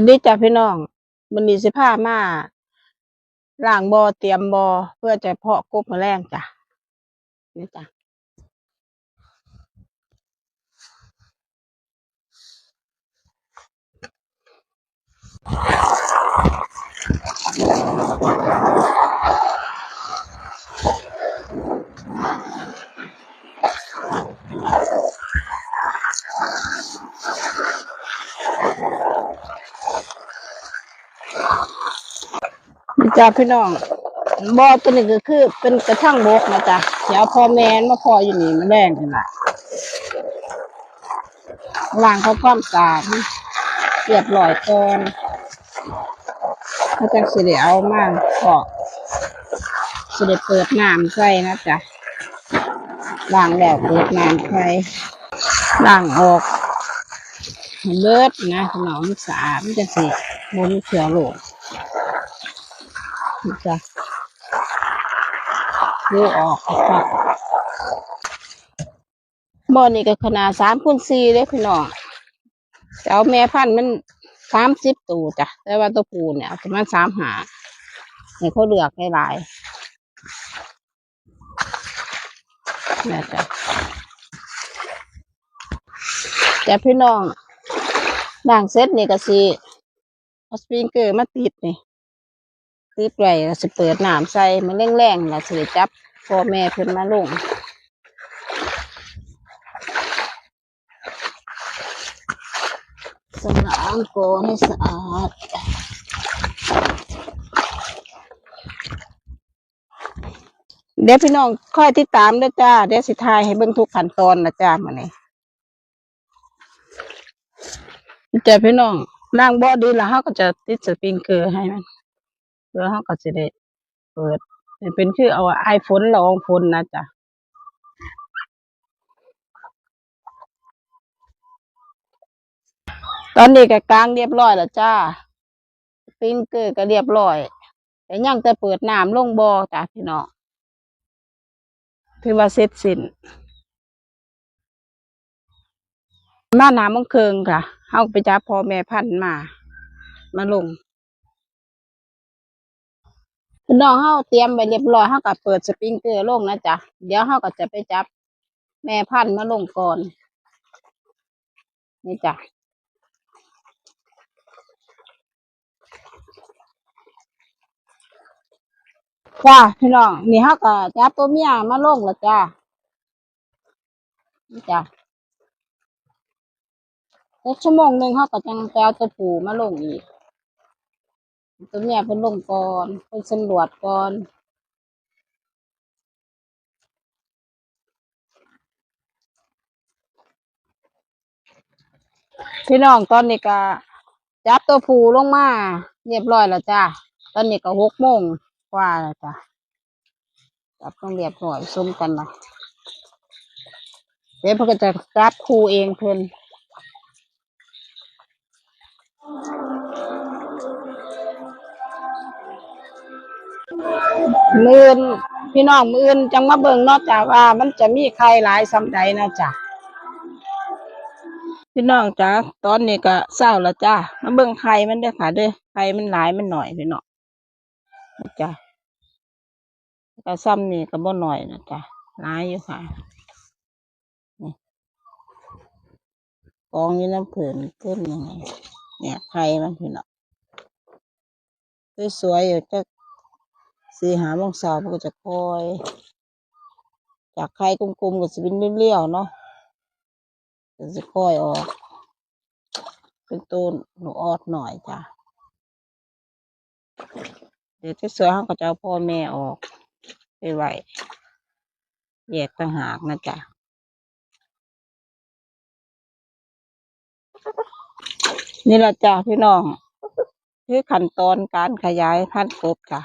วันนี้จ้ะพี่น้องมันนี้สิพามาล่างบ่อเตรียมบ่อเพื่อจะเพาะกบแรงจ้ะนี่จ้ะ จ้ะพี่น้องบ่อตัวนี้ก็คือเป็นกระช่างบกนะจ๊ะเดี๋ยวพอแมนมาพออยู่นี่มาแมลงนี่ล่ะล้างเขาความสะอาดเรียบร้อยก่อนเขาจังสิได้เอามาเพาะสิได้เปิดน้ำใส่นะจ๊ะล้างแล้วเปิดน้ำใส่ล้างออกเบิดนะพี่น้องมันสะอาดมันจะสิบ่มีเชื้อโรค นี่จ้ะดูออกครับบ่อนี่ก็ขนาดสามคูณสี่เลยพี่น้องแต่เอาแม่พันธุ์มันสามสิบตัวจ้ะ แต่ว่าตัวปูเนี่ยประมาณสามหาให้เขาเลือกหลายๆนี่จ้ะแต่พี่น้องด่างเซตนี่ก็สิเอาสปริงเกอร์มาติดนี่ ติดไว้แล้วสิเปิดน้ำใส่มันแรงๆแล้วสิจับพ่อแม่เพิ่นมาลงสำล้างก่อนให้สะอาดเดี๋ยวพี่น้องค่อยติดตามด้วยจ้า เดี๋ยวสิทายให้เบิ่งทุกขั้นตอนนะจ้ามื้อนี้จ้าพี่น้องล้างบ่อดีแล้วเฮาก็จะติดสปริงเกอร์ให้มัน พื่อเฮาก็สิได้เปิดเป็นคือเอาไอฝนลองฝนนะจ้ะตอนนี้ก็กลางเรียบร้อยแล้วจ้าสปริงเกอร์ก็เรียบร้อย แต่ยังแต่เปิดน้ำลงบ่อจ้ะพี่น้องถือว่าเสร็จสิ้นมาน้ำมังเคิงค่ะเฮาไปจับพ่อแม่พันมา มาลง พี่น้องเฮาเตรียมไว้เรียบร้อยเฮาก็เปิดสปริงเกอร์ลงนะจ๊ะเดี๋ยวเฮาก็จะไปจับ แม่พันธุ์มาลงก่อน นี่จ้ะจ้าพี่น้องนี่เฮาก็จับตัวเมียมาลงแล้วจ้านี่จ้ะอีกชั่วโมงหนึ่งเฮาก็จังไปเอาตัวผูมาลงอีก ตัวเมียเพิ่นลงก่อนเพิ่นสำรวจก่อนพี่น้องตอนนี้ก็จับตัวผู้ลงมาเรียบร้อยแล้วจ้าตอนนี้ก็หกโมงกว่าแล้วจ้ะจับต้องเรียบร้อยซุ้มกันนะเดี๋ยวเพิ่นก็จะจับครูเองเพิ่น มือนพี่น้องมือนจังมาเบิ่งนอกจากว่ามันจะมีใครหลายสำใดนะจ้ะพี่น้องจ้าตอนนี้ก็เศร้าแล้วจ้ามาเบิ่งไข่มันเด้อค่ะเด้อไข่มันหลายมันหน่อยพี่น้องจ้ะก็ซ้ำนี่ก็บ่หน่อยนะจ้ะหลายอยู่ค่ะกองอยู่น้ำผื่นขึ้นยังไงเนี่ยไข่มันพี่น้องสวยๆอยู่จะ สี่หาโมงเช้ามันก็จะคอย จากไข่กลมๆก็สิเป็นเลี้ยวๆเนาะก็จะค่อยออก เป็นต้นหนูออดหน่อยจ้ะเดี๋ยวที่เสือเขาก็จะเอาพ่อแม่ออกไปไว้แยกต่างหากนะจ๊ะนี่แหละจ้ะพี่น้อง คือขั้นตอนการขยายพันธุ์กบจ้ะ